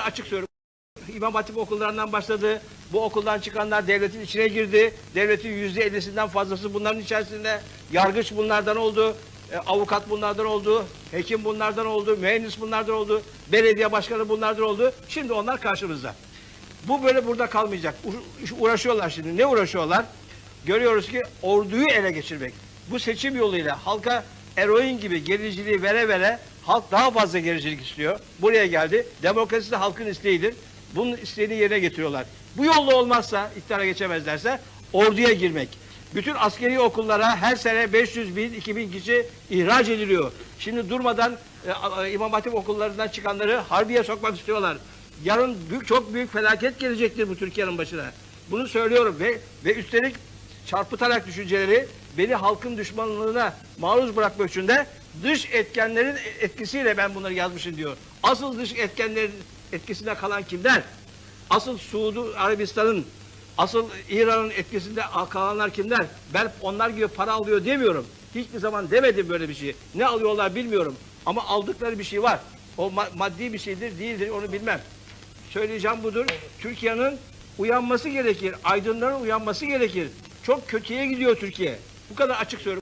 Açık söylüyorum. İmam Hatip okullarından başladı. Bu okuldan çıkanlar devletin içine girdi. Devletin yüzde ellisinden fazlası bunların içerisinde. Yargıç bunlardan oldu. e, avukat bunlardan oldu. Hekim bunlardan oldu. Mühendis bunlardan oldu. Belediye başkanı bunlardan oldu. Şimdi onlar karşımızda. Bu böyle burada kalmayacak. Uğraşıyorlar şimdi. Ne uğraşıyorlar? Görüyoruz ki orduyu ele geçirmek. Bu seçim yoluyla halka eroin gibi gericiliği vere vere halk daha fazla gericilik istiyor. Buraya geldi. Demokrasi de halkın isteğidir. Bunun isteğini yerine getiriyorlar. Bu yolla olmazsa, iktidara geçemezlerse orduya girmek. Bütün askeri okullara her sene 500 bin, 2000 kişi ihraç ediliyor. Şimdi durmadan e, İmam Hatip okullarından çıkanları harbiye sokmak istiyorlar. Yarın büyük, çok büyük felaket gelecektir bu Türkiye'nin başına. Bunu söylüyorum ve ve üstelik çarpıtarak düşünceleri beni halkın düşmanlığına maruz bırakmak için de dış etkenlerin etkisiyle ben bunları yazmışım diyor. Asıl dış etkenlerin etkisinde kalan kimler? Asıl Suudi Arabistan'ın, asıl İran'ın etkisinde kalanlar kimler? Ben onlar gibi para alıyor demiyorum. Hiçbir zaman demedim böyle bir şey. Ne alıyorlar bilmiyorum. Ama aldıkları bir şey var. O ma- maddi bir şeydir, değildir onu bilmem. Söyleyeceğim budur. Türkiye'nin uyanması gerekir. Aydınların uyanması gerekir. Çok kötüye gidiyor Türkiye. Bu kadar açık söylüyorum.